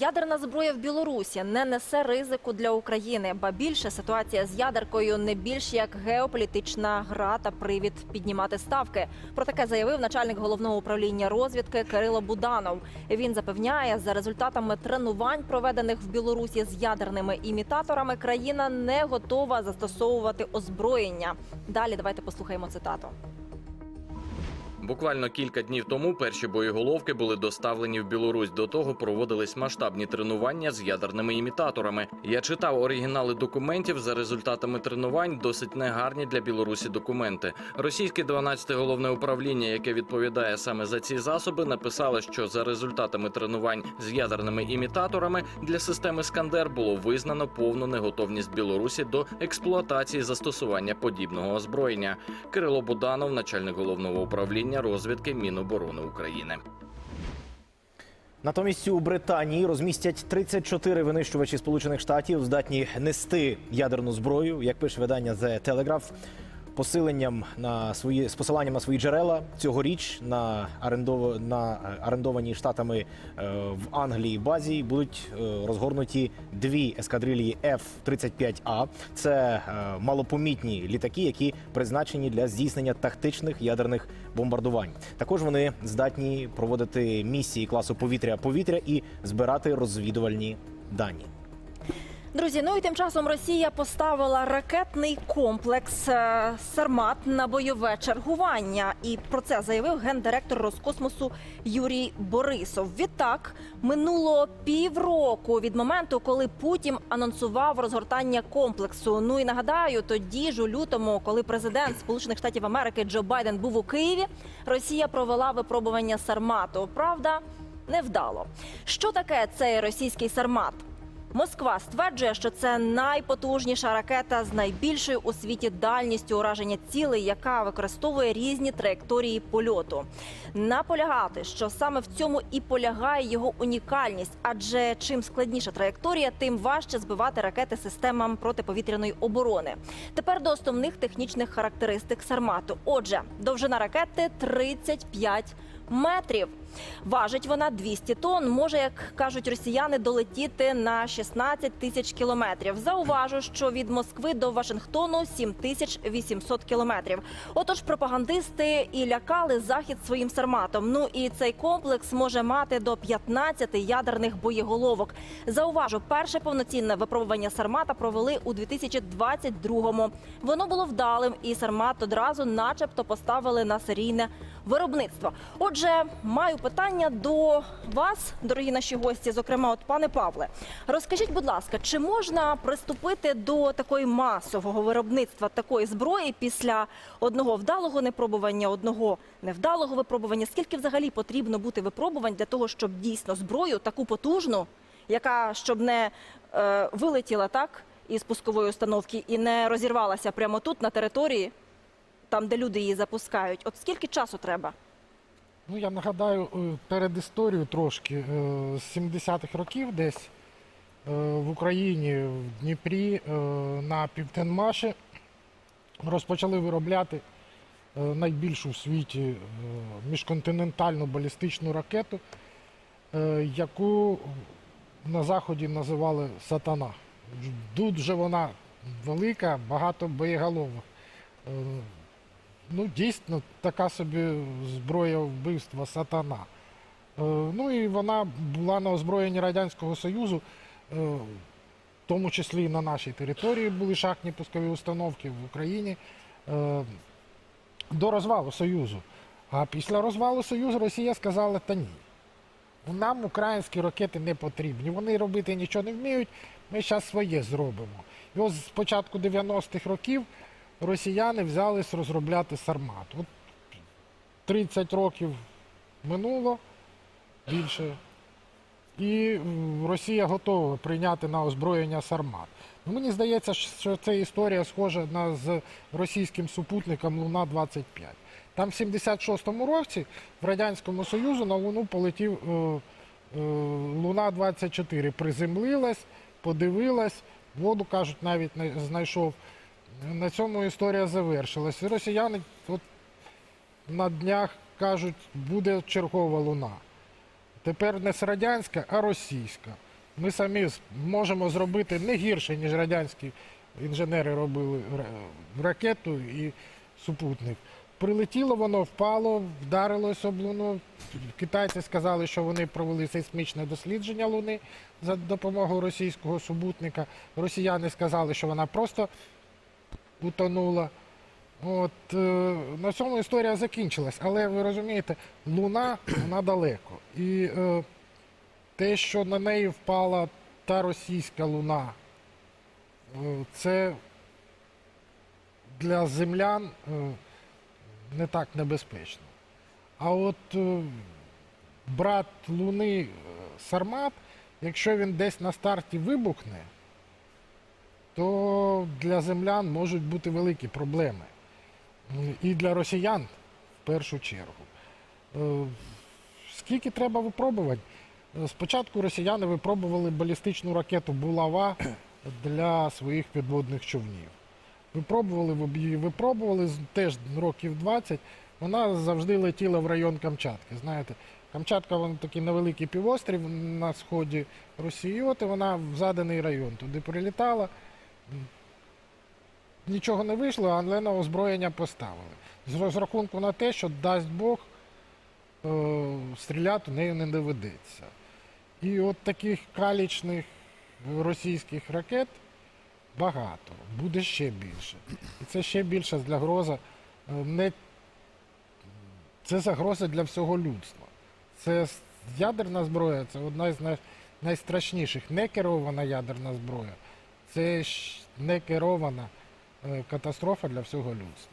ядерна зброя в Білорусі не несе ризику для України, ба більше ситуація з ядеркою не більш як геополітична гра та привід піднімати ставки. Про таке заявив начальник головного управління розвідки Кирило Буданов. Він запевняє, за результатами тренувань, проведених в Білорусі з ядерними імітаторами, країна не готова застосовувати озброєння. Далі давайте послухаємо цитату. Буквально кілька днів тому перші боєголовки були доставлені в Білорусь. До того проводились масштабні тренування з ядерними імітаторами. Я читав оригінали документів. За результатами тренувань досить негарні для Білорусі документи. Російське 12-те головне управління, яке відповідає саме за ці засоби, написало, що за результатами тренувань з ядерними імітаторами для системи Скандер було визнано повну неготовність Білорусі до експлуатації застосування подібного озброєння. Кирило Буданов, начальник головного управління розвідки Міноборони України. Натомість у Британії розмістять 34 винищувачі Сполучених Штатів, здатні нести ядерну зброю, як пише видання The Telegraph. Посиленням на свої з посиланням на свої джерела цьогоріч на орендов... на е, орендованій штатами е, в Англії базі будуть е, розгорнуті дві ескадрилії F-35A. Це е, малопомітні літаки, які призначені для здійснення тактичних ядерних бомбардувань. Також вони здатні проводити місії класу повітря-повітря і збирати розвідувальні дані. Друзі, ну і тим часом Росія поставила ракетний комплекс е, Сармат на бойове чергування. І про це заявив гендиректор Роскосмосу Юрій Борисов. Відтак минуло півроку від моменту, коли Путін анонсував розгортання комплексу. Ну і нагадаю, тоді ж у лютому, коли президент Сполучених Штатів Америки Джо Байден був у Києві, Росія провела випробування Сармату. Правда, невдало. Що таке цей російський Сармат? Москва стверджує, що це найпотужніша ракета з найбільшою у світі дальністю ураження цілей, яка використовує різні траєкторії польоту. Наполягати, що саме в цьому і полягає його унікальність, адже чим складніша траєкторія, тим важче збивати ракети системам протиповітряної оборони. Тепер до основних технічних характеристик Сармату. Отже, довжина ракети 35 метрів. Важить вона 200 тонн. Може, як кажуть росіяни, долетіти на 16 тисяч кілометрів. Зауважу, що від Москви до Вашингтону 7800 кілометрів. Отож, пропагандисти і лякали захід своїм сарматом. Ну і цей комплекс може мати до 15 ядерних боєголовок. Зауважу, перше повноцінне випробування сармата провели у 2022-му. Воно було вдалим, і сармат одразу, начебто, поставили на серійне виробництво. Отже, маю питання до вас, дорогі наші гості, зокрема, от пане Павле, розкажіть, будь ласка, чи можна приступити до такої масового виробництва такої зброї після одного вдалого непробування, одного невдалого випробування? Скільки взагалі потрібно бути випробувань для того, щоб дійсно зброю таку потужну, яка щоб не е, вилетіла так із пускової установки і не розірвалася прямо тут на території, там де люди її запускають? От скільки часу треба? Ну, я нагадаю е, перед історією трошки е, з 70-х років десь е, в Україні, в Дніпрі на Південмаші розпочали виробляти найбільшу в світі міжконтинентальну балістичну ракету, яку на Заході називали Сатана. Дуже вона велика, багато боєголовок. Ну, дійсно, така собі зброя вбивства сатана. Е, ну і вона була на озброєнні Радянського Союзу, е, в тому числі і на нашій території були шахтні пускові установки в Україні е, до розвалу Союзу. А після розвалу Союзу Росія сказала, та ні. Нам українські ракети не потрібні. Вони робити нічого не вміють, ми зараз своє зробимо. І ось з початку 90-х років росіяни взялись розробляти Сармат. От 30 років минуло більше. І Росія готова прийняти на озброєння Сармат. Ну, мені здається, що ця історія схожа на з російським супутником Луна 25. Там в 76-му році в Радянському Союзу на Луну полетів е, е, Луна 24. Приземлилась, подивилась, воду кажуть, навіть знайшов. На цьому історія завершилась. Росіяни от на днях кажуть, буде чергова луна. Тепер не радянська, а російська. ми самі можемо зробити не гірше, ніж радянські інженери робили ракету і супутник. Прилетіло воно, впало, вдарилось об Луну. Китайці сказали, що вони провели сейсмічне дослідження Луни за допомогою російського супутника. Росіяни сказали, що вона просто утонула. От, е, на цьому історія закінчилась. Але ви розумієте, Луна вона далеко. І е, те, що на неї впала та російська луна, е, це для землян е, не так небезпечно. А от е, брат Луни е, Сармат, якщо він десь на старті вибухне, то для землян можуть бути великі проблеми. І для росіян в першу чергу. Е, Скільки треба випробувань? Е, Спочатку росіяни випробували балістичну ракету Булава для своїх підводних човнів. Випробували, випробували теж років 20. Вона завжди летіла в район Камчатки. Знаєте, Камчатка вон такий невеликий півострів на сході Росії. От і вона в заданий район. Туди прилітала. Нічого не вийшло, але на озброєння поставили. З розрахунку на те, що дасть Бог, е, стріляти нею не доведеться. І от таких калічних російських ракет багато, буде ще більше. І це ще більша загроза. е, Не... Це загроза для всього людства. Це ядерна зброя, це одна з най... найстрашніших. Не керована ядерна зброя. Це ж не керована катастрофа для всього людства.